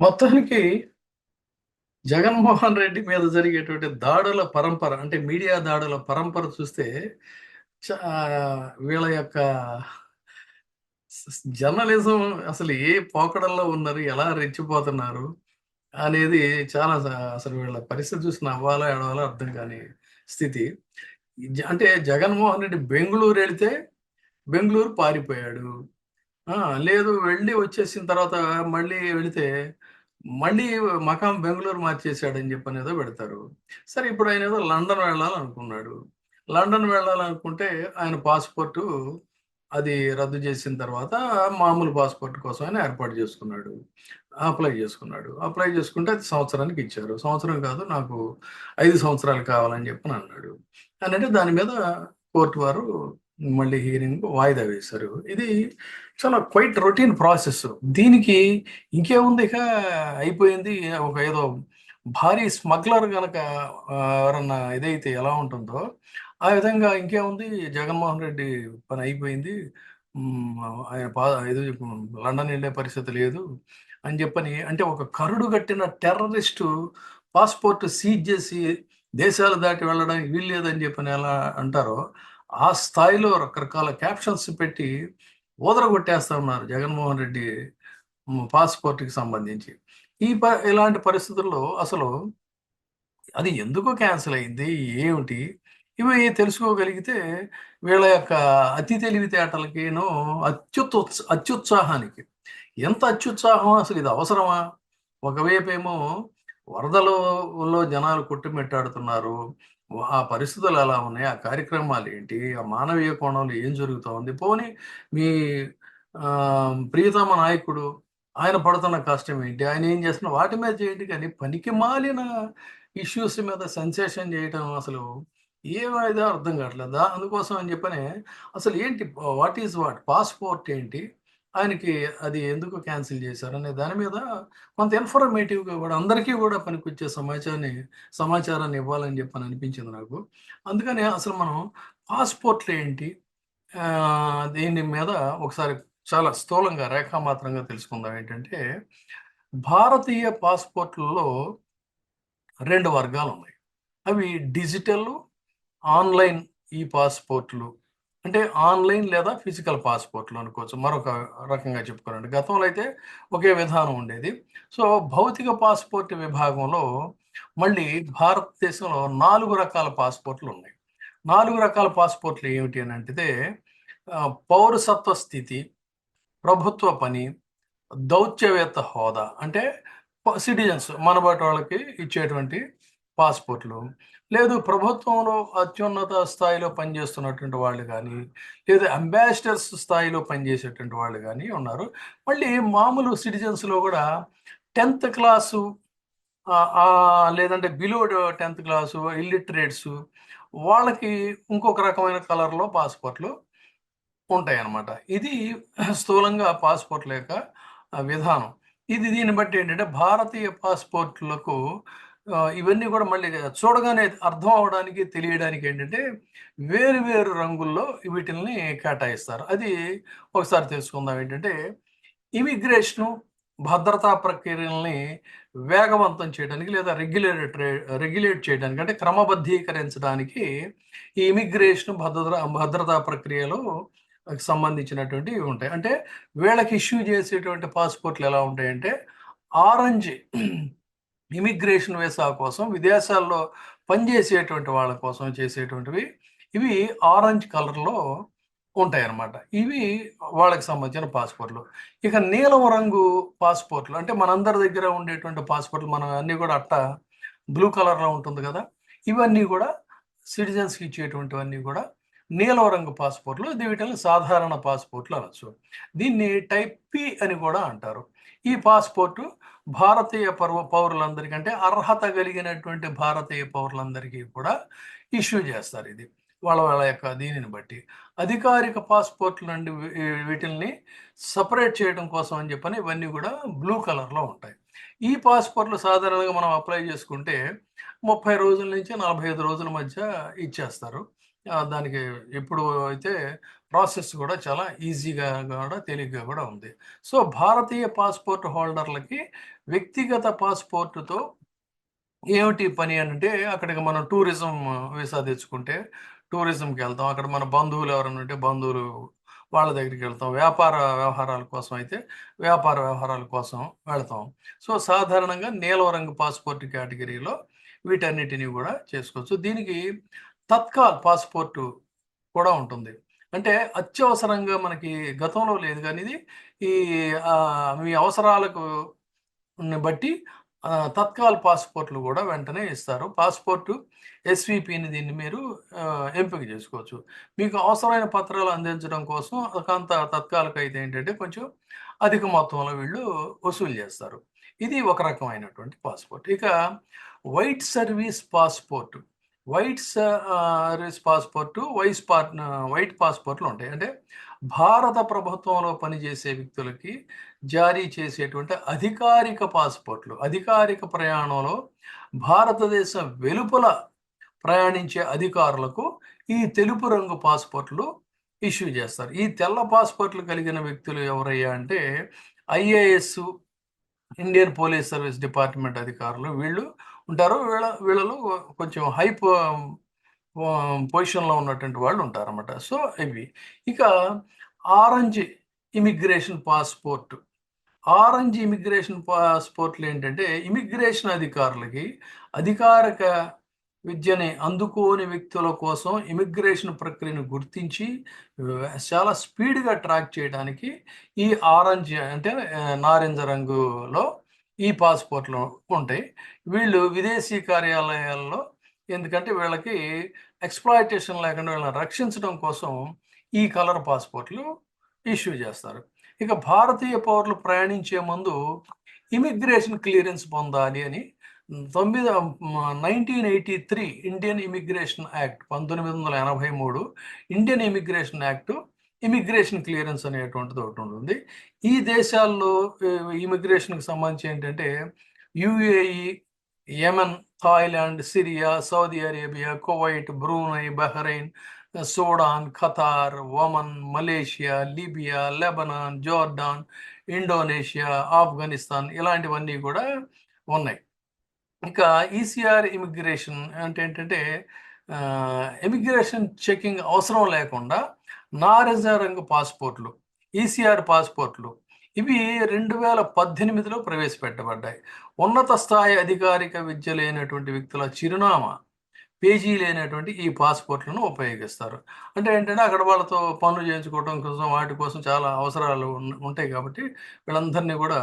మొత్తానికి జగన్మోహన్ రెడ్డి మీద జరిగేటువంటి దాడుల పరంపర అంటే మీడియా దాడుల పరంపర చూస్తే వీళ్ళ యొక్క జర్నలిజం అసలు ఏ పోకడల్లో ఉన్నారు ఎలా రెచ్చిపోతున్నారు అనేది చాలా అసలు వీళ్ళ పరిస్థితి చూసి నవ్వాలో ఏడవాలో అర్థం కాని స్థితి. జ- అంటే జగన్మోహన్ రెడ్డి బెంగళూరు వెళితే బెంగళూరు పారిపోయాడు. ఆ, లేదు వెళ్ళి వచ్చేసిన తర్వాత మళ్ళీ వెళితే మళ్ళీ మకాం బెంగళూరు మార్చేశాడని చెప్పి ఏదో పెడతారు. సరే ఇప్పుడు ఆయన ఏదో లండన్ వెళ్ళాలనుకున్నాడు. లండన్ వెళ్ళాలనుకుంటే ఆయన పాస్పోర్టు అది రద్దు చేసిన తర్వాత మామూలు పాస్పోర్ట్ కోసం ఆయన ఏర్పాటు చేసుకున్నాడు. అప్లై చేసుకున్నాడు. అప్లై చేసుకుంటే అది సంవత్సరానికి ఇచ్చారు. సంవత్సరం కాదు నాకు ఐదు సంవత్సరాలు కావాలని చెప్పి అన్నాడు. అని అంటే దాని మీద కోర్టు వారు మళ్ళీ హీరింగ్ వాయిదా వేశారు. ఇది చాలా క్వైట్ రొటీన్ ప్రాసెస్ దీనికి ఇంకేముంది ఇక అయిపోయింది. ఒక ఏదో భారీ స్మగ్లర్ కనుక ఎవరన్నా ఇదైతే ఎలా ఉంటుందో ఆ విధంగా ఇంకేముంది జగన్మోహన్ రెడ్డి పని అయిపోయింది. ఆయన పా ఇది లండన్ వెళ్ళే పరిస్థితి లేదు అని చెప్పని అంటే ఒక కరుడు కట్టిన టెర్రరిస్టు పాస్పోర్ట్ సీజ్ చేసి దేశాలు దాటి వెళ్ళడానికి వీల్లేదని చెప్పని ఎలా అంటారో ఆ స్థాయిలో రకరకాల క్యాప్షన్స్ పెట్టి ఓదరగొట్టేస్తా ఉన్నారు జగన్మోహన్ రెడ్డి పాస్పోర్ట్కి సంబంధించి. ఈ ప ఇలాంటి పరిస్థితుల్లో అసలు అది ఎందుకు క్యాన్సిల్ అయింది? ఏమిటి? ఇవి తెలుసుకోగలిగితే వీళ్ళ యొక్క అతి తెలివితేటలకిను అత్యుత్ అత్యుత్సాహానికి. ఎంత అత్యుత్సాహం? అసలు ఇది అవసరమా? ఒకవేపేమో వరదలలో జనాలు కొట్టుమిట్టాడుతున్నారు. ఆ పరిస్థితులు ఎలా ఉన్నాయి? ఆ కార్యక్రమాలు ఏంటి? ఆ మానవీయ కోణంలో ఏం జరుగుతూ ఉంది? పోనీ మీ ప్రియతమ నాయకుడు ఆయన పడుతున్న కష్టం ఏంటి? ఆయన ఏం చేస్తున్న? వాటి మీద చేయండి కానీ పనికి మాలిన ఇష్యూస్ మీద సెన్సేషన్ చేయటం అసలు ఏమైతే అర్థం కావట్లేదు? అందుకోసం అని చెప్పనే అసలు ఏంటి వాట్ ఈజ్ వాట్? పాస్పోర్ట్ ఏంటి? ఆయనకి అది ఎందుకు క్యాన్సిల్ చేశారు అనే దాని మీద కొంత ఇన్ఫర్మేటివ్గా కూడా అందరికీ కూడా పనికొచ్చే సమాచారాన్ని సమాచారాన్ని ఇవ్వాలని చెప్పని అనిపించింది నాకు. అందుకని అసలు మనం పాస్పోర్ట్లు ఏంటి? దీని మీద ఒకసారి చాలా స్థూలంగా రేఖామాత్రంగా తెలుసుకుందాం. ఏంటంటే భారతీయ పాస్పోర్ట్లలో రెండు వర్గాలు ఉన్నాయి అవి డిజిటల్ ఆన్లైన్ ఈ పాస్పోర్ట్లు. అంటే ఆన్లైన్ లేదా ఫిజికల్ పాస్పోర్ట్లు అనుకోవచ్చు. మరొక రకంగా చెప్పుకోనండి. గతంలో అయితే ఒకే విధానం ఉండేది. సో భౌతిక పాస్పోర్ట్ విభాగంలో మళ్ళీ భారతదేశంలో నాలుగు రకాల పాస్పోర్ట్లు ఉన్నాయి. నాలుగు రకాల పాస్పోర్ట్లు ఏమిటి అని అంటే పౌరసత్వ స్థితి ప్రభుత్వ పని దౌత్యవేత్త హోదా. అంటే సిటిజన్స్ మనబట్టి వాళ్ళకి ఇచ్చేటువంటి పాస్పోర్ట్లు. లేదు ప్రభుత్వంలో అత్యున్నత స్థాయిలో పనిచేస్తున్నటువంటి వాళ్ళు కానీ లేదా అంబాసిడర్స్ స్థాయిలో పనిచేసేటువంటి వాళ్ళు కానీ ఉన్నారు. మళ్ళీ మామూలు సిటిజన్స్లో కూడా టెన్త్ క్లాసు లేదంటే బిలో టెన్త్ క్లాసు ఇల్లిటరేట్స్ వాళ్ళకి ఇంకొక రకమైన కలర్లో పాస్పోర్ట్లు ఉంటాయి అన్నమాట ఇది స్థూలంగా పాస్పోర్ట్ల యొక్క విధానం. ఇది దీన్ని బట్టి ఏంటంటే భారతీయ పాస్పోర్ట్లకు ఇవన్నీ కూడా మళ్ళీ చూడగానే అర్థం అవడానికి తెలియడానికి ఏంటంటే వేరు వేరు రంగుల్లో వీటిల్ని కేటాయిస్తారు. అది ఒకసారి తెలుసుకుందాం ఏంటంటే ఇమిగ్రేషను భద్రతా ప్రక్రియల్ని వేగవంతం చేయడానికి లేదా రెగ్యులేట్ రెగ్యులేట్ చేయడానికి అంటే క్రమబద్ధీకరించడానికి ఈ ఇమిగ్రేషన్ భద్రత భద్రతా ప్రక్రియలో సంబంధించినటువంటివి ఉంటాయి. అంటే వీళ్ళకి ఇష్యూ చేసేటువంటి పాస్పోర్ట్లు ఎలా ఉంటాయంటే ఆరెంజ్ ఇమిగ్రేషన్ వేసా కోసం విదేశాల్లో పనిచేసేటువంటి వాళ్ళ కోసం చేసేటువంటివి ఇవి ఆరెంజ్ కలర్లో ఉంటాయి అన్నమాట ఇవి వాళ్ళకి సంబంధించిన పాస్పోర్ట్లు. ఇక నీలం రంగు పాస్పోర్ట్లు అంటే మనందరి దగ్గర ఉండేటువంటి పాస్పోర్ట్లు మనం అన్నీ కూడా అట్ట బ్లూ కలర్లో ఉంటుంది కదా ఇవన్నీ కూడా సిటిజన్స్కి ఇచ్చేటువంటివన్నీ కూడా నీలం రంగు పాస్పోర్ట్లు వీటిని సాధారణ పాస్పోర్ట్లు అనొచ్చు. దీన్ని టైప్ పి అని కూడా అంటారు. ఈ పాస్పోర్టు భారతీయ పర్వ పౌరులందరికీ అంటే అర్హత కలిగినటువంటి భారతీయ పౌరులందరికీ కూడా ఇష్యూ చేస్తారు ఇది. వాళ్ళ వాళ్ళ యొక్క దీనిని బట్టి. అధికారిక పాస్పోర్ట్ల నుండి వీటిల్ని సపరేట్ చేయడం కోసం అని చెప్పని ఇవన్నీ కూడా బ్లూ కలర్లో ఉంటాయి. ఈ పాస్పోర్ట్లు సాధారణంగా మనం అప్లై చేసుకుంటే ముప్పై రోజుల నుంచి నలభై ఐదు రోజుల మధ్య ఇచ్చేస్తారు. దానికి ఎప్పుడు అయితే ప్రాసెస్ కూడా చాలా ఈజీగా కూడా తేలిగ్గా కూడా ఉంది. సో భారతీయ పాస్పోర్ట్ హోల్డర్లకి వ్యక్తిగత పాస్పోర్టుతో ఏమిటి పని అంటే అక్కడికి మనం టూరిజం వీసా తెచ్చుకుంటే టూరిజంకి వెళ్తాం. అక్కడ మన బంధువులు ఎవరైనా ఉంటే బంధువులు వాళ్ళ దగ్గరికి వెళ్తాం. వ్యాపార వ్యవహారాల కోసం అయితే వ్యాపార వ్యవహారాల కోసం వెళ్తాం. సో సాధారణంగా నీలవ రంగు పాస్పోర్ట్ కేటగిరీలో వీటన్నిటిని కూడా చేసుకోవచ్చు. దీనికి తత్కాల్ పాస్పోర్టు కూడా ఉంటుంది. అంటే అత్యవసరంగా మనకి గతంలో లేదు కానీ ఇది ఈ మీ అవసరాలకు బట్టి తత్కాల్ పాస్పోర్ట్లు కూడా వెంటనే ఇస్తారు. పాస్పోర్టు ఎస్విపిని దీన్ని మీరు ఎంపిక చేసుకోవచ్చు. మీకు అవసరమైన పత్రాలు అందించడం కోసం కొంత తత్కాలకు అయితే ఏంటంటే కొంచెం అధిక మొత్తంలో వీళ్ళు వసూలు చేస్తారు. ఇది ఒక రకమైనటువంటి పాస్పోర్ట్. ఇక white service passport. White service passport vice పార్ వైట్ పాస్పోర్ట్లు ఉంటాయి. అంటే భారత ప్రభుత్వంలో పనిచేసే వ్యక్తులకి జారీ చేసేటువంటి అధికారిక పాస్పోర్ట్లు అధికారిక ప్రయాణంలో భారతదేశం వెలుపల ప్రయాణించే అధికారులకు ఈ తెలుపు రంగు పాస్పోర్ట్లు ఇష్యూ చేస్తారు. ఈ తెల్ల పాస్పోర్ట్లు కలిగిన వ్యక్తులు ఎవరయ్యా అంటే IAS Indian police service department అధికారులు. వీళ్ళు ఉంటారు. వీళ్ళ వీళ్ళలో కొంచెం హై పొజిషన్లో ఉన్నటువంటి వాళ్ళు ఉంటారన్నమాట. సో ఇవి. ఇక orange immigration passport. Orange immigration పాస్పోర్ట్లు ఏంటంటే ఇమిగ్రేషన్ అధికారులకి అధికారిక విద్యని అందుకోని వ్యక్తుల కోసం ఇమిగ్రేషన్ ప్రక్రియను గుర్తించి చాలా స్పీడ్గా ట్రాక్ చేయడానికి ఈ ఆరెంజ్ అంటే నారింజ రంగులో ఈ పాస్పోర్ట్లు ఉంటాయి. వీళ్ళు విదేశీ కార్యాలయాల్లో ఎందుకంటే వీళ్ళకి ఎక్స్ప్లాయిటేషన్ లేకుండా వీళ్ళని రక్షించడం కోసం ఈ కలర్ పాస్పోర్ట్లు ఇష్యూ చేస్తారు. ఇక భారతీయ పౌరులు ప్రయాణించే ముందు ఇమిగ్రేషన్ క్లియరెన్స్ పొందాలి అని తొమ్మిది nineteen eighty three Indian immigration act పంతొమ్మిది వందల ఎనభై మూడు Indian immigration act immigration clearance అనేటువంటిది ఒకటి ఉంటుంది. ఈ దేశాల్లో ఇమిగ్రేషన్కి సంబంధించి ఏంటంటే UAE Yemen Thailand Syria Saudi Arabia Kuwait Brunei Bahrain Sudan Qatar Oman Malaysia Libya Lebanon Jordan Indonesia Afghanistan ఇలాంటివన్నీ కూడా ఉన్నాయి. ఇంకా ఈసీఆర్ ఇమిగ్రేషన్ అంటే ఏంటంటే ఇమిగ్రేషన్ చెకింగ్ అవసరం లేకుండా నారెజా రంగు పాస్పోర్ట్లు ఈసీఆర్ పాస్పోర్ట్లు ఇవి రెండు వేల పద్దెనిమిదిలో ప్రవేశపెట్టబడ్డాయి. ఉన్నత స్థాయి అధికారిక విద్య లేనటువంటి వ్యక్తుల చిరునామా పేజీ లేనటువంటి ఈ పాస్పోర్ట్లను ఉపయోగిస్తారు. అంటే ఏంటంటే అక్కడ వాళ్ళతో పనులు చేయించుకోవడం కోసం వాటి కోసం చాలా అవసరాలు ఉంటాయి కాబట్టి వీళ్ళందరినీ కూడా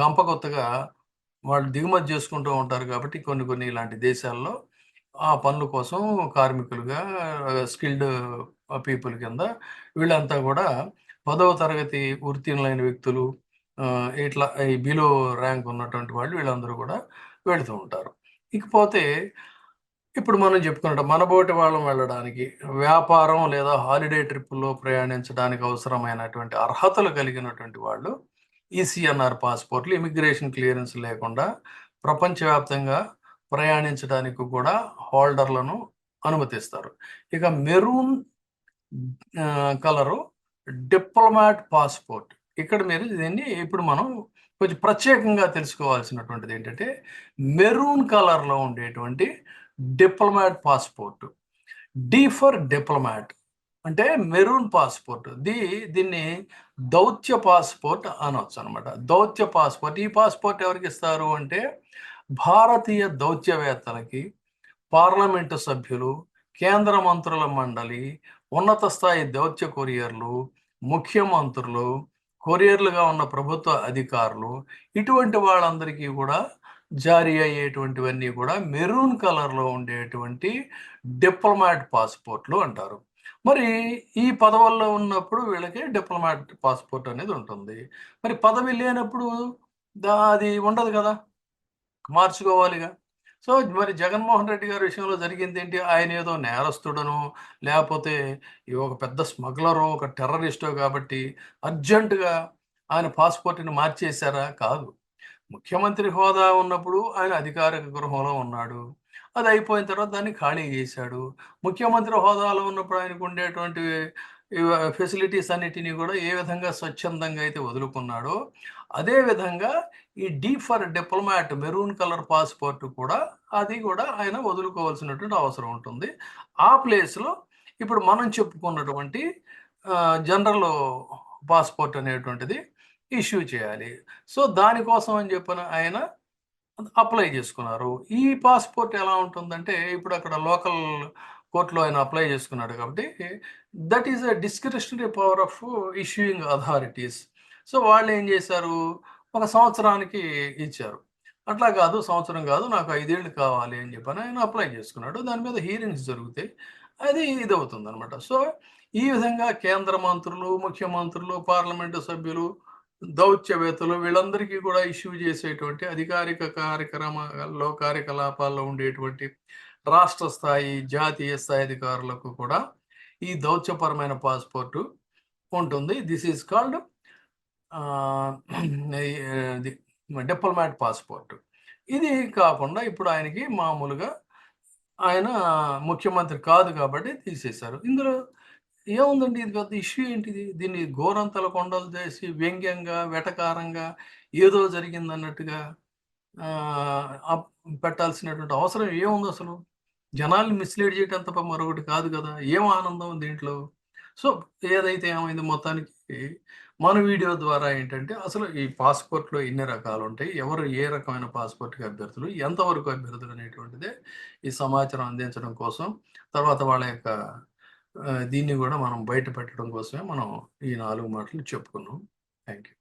గంపకొత్తగా వాళ్ళు దిగుమతి చేసుకుంటూ ఉంటారు కాబట్టి కొన్ని కొన్ని ఇలాంటి దేశాల్లో ఆ పనుల కోసం కార్మికులుగా స్కిల్డ్ పీపుల్ కింద వీళ్ళంతా కూడా పదవ తరగతి ఉత్తీర్ణులైన వ్యక్తులు ఇట్లా ఈ బిలో ర్యాంక్ ఉన్నటువంటి వాళ్ళు వీళ్ళందరూ కూడా వెళుతూ ఉంటారు. ఇకపోతే ఇప్పుడు మనం చెప్పుకున్నట్టు మనబోటి వాళ్ళం వెళ్ళడానికి వ్యాపారం లేదా హాలిడే ట్రిప్పుల్లో ప్రయాణించడానికి అవసరమైనటువంటి అర్హతలు కలిగినటువంటి వాళ్ళు ఈసీఎన్ఆర్ పాస్పోర్ట్లు ఇమిగ్రేషన్ క్లియరెన్స్ లేకుండా ప్రపంచవ్యాప్తంగా ప్రయాణించడానికి కూడా హోల్డర్లను అనుమతిస్తారు. ఇక మెరూన్ కలరు డిప్లొమాట్ పాస్పోర్ట్. ఇక్కడ మీరు దీన్ని ఇప్పుడు మనం కొంచెం ప్రత్యేకంగా తెలుసుకోవాల్సినటువంటిది ఏంటంటే మెరూన్ కలర్లో ఉండేటువంటి diplomat passport. D for diplomat అంటే మెరూన్ పాస్పోర్ట్. ది దీన్ని దౌత్య పాస్పోర్ట్ అనవచ్చు అనమాట దౌత్య పాస్పోర్ట్. ఈ పాస్పోర్ట్ ఎవరికి ఇస్తారు అంటే భారతీయ దౌత్యవేత్తలకి పార్లమెంటు సభ్యులు కేంద్ర మంత్రుల మండలి ఉన్నత స్థాయి దౌత్య కొరియర్లు ముఖ్యమంత్రులు కొరియర్లుగా ఉన్న ప్రభుత్వ అధికారులు ఇటువంటి వాళ్ళందరికీ కూడా జారీ అయ్యేటువంటివన్నీ కూడా మెరూన్ కలర్లో ఉండేటువంటి డిప్లొమాట్ పాస్పోర్ట్లు అంటారు. మరి ఈ పదవుల్లో ఉన్నప్పుడు వీళ్ళకి డిప్లొమాట్ పాస్పోర్ట్ అనేది ఉంటుంది. మరి పదవి లేనప్పుడు అది ఉండదు కదా. మార్చుకోవాలిగా. సో మరి జగన్మోహన్ రెడ్డి గారి విషయంలో జరిగింది ఏంటి? ఆయన ఏదో నేరస్తుడను లేకపోతే ఈ ఒక పెద్ద స్మగ్లరో ఒక టెర్రరిస్టో కాబట్టి అర్జెంటుగా ఆయన పాస్పోర్ట్ని మార్చేశారా? కాదు. ముఖ్యమంత్రి హోదా ఉన్నప్పుడు ఆయన అధికారిక గృహంలో ఉన్నాడు. అది అయిపోయిన తర్వాత దాన్ని ఖాళీ చేశాడు. ముఖ్యమంత్రి హోదాలో ఉన్నప్పుడు ఆయనకు ఉండేటువంటి ఫెసిలిటీస్ అన్నిటినీ కూడా ఏ విధంగా స్వచ్ఛందంగా అయితే వదులుకున్నాడో అదేవిధంగా ఈ D for diplomat maroon colour passport కూడా అది కూడా ఆయన వదులుకోవాల్సినటువంటి అవసరం ఉంటుంది. ఆ ప్లేస్లో ఇప్పుడు మనం చెప్పుకున్నటువంటి జనరల్ పాస్పోర్ట్ అనేటువంటిది ఇష్యూ చేయాలి. సో దానికోసం అని చెప్పిన ఆయన అప్లై చేసుకున్నారు. ఈ పాస్పోర్ట్ ఎలా ఉంటుందంటే ఇప్పుడు అక్కడ లోకల్ కోర్టులో ఆయన అప్లై చేసుకున్నాడు కాబట్టి that is a discretionary power of issuing authorities. So వాళ్ళు ఏం చేశారు? ఒక సంవత్సరానికి ఇచ్చారు. అట్లా కాదు సంవత్సరం కాదు నాకు ఐదేళ్ళు కావాలి అని చెప్పని ఆయన అప్లై చేసుకున్నాడు. దాని మీద హీరింగ్స్ జరుగుతాయి. అది ఇది అవుతుంది అనమాట సో ఈ విధంగా కేంద్ర మంత్రులు ముఖ్యమంత్రులు పార్లమెంటు సభ్యులు దౌత్యవేత్తలు వీళ్ళందరికీ కూడా ఇష్యూ చేసేటువంటి అధికారిక కార్యక్రమాల్లో కార్యకలాపాల్లో ఉండేటువంటి రాష్ట్ర స్థాయి జాతీయ స్థాయి అధికారులకు కూడా ఈ దౌత్యపరమైన పాస్పోర్టు ఉంటుంది. This is called diplomat passport. ఇది కాకుండా ఇప్పుడు ఆయనకి మామూలుగా ఆయన ముఖ్యమంత్రి కాదు కాబట్టి తీసేశారు. ఇందులో ఏముందండి? ఇది పెద్ద ఇష్యూ ఏంటిది? దీన్ని ఘోరంతల కొండలు చేసి వ్యంగ్యంగా వెటకారంగా ఏదో జరిగిందన్నట్టుగా పెట్టాల్సినటువంటి అవసరం ఏముంది అసలు? జనాల్ని మిస్లీడ్ చేయటం తప్ప మరొకటి కాదు కదా. ఏం ఆనందం దీంట్లో? సో ఏదైతే ఏమైంది మొత్తానికి మన వీడియో ద్వారా ఏంటంటే అసలు ఈ పాస్పోర్ట్లో ఎన్ని రకాలు ఉంటాయి? ఎవరు ఏ రకమైన పాస్పోర్ట్కి అభ్యర్థులు? ఎంతవరకు అభ్యర్థులు అనేటువంటిదే ఈ సమాచారం అందించడం కోసం తర్వాత వాళ్ళ యొక్క దీన్ని కూడా మనం బయట పెట్టడం కోసమే మనం ఈ నాలుగు మాటలు చెప్పుకున్నాం. Thank you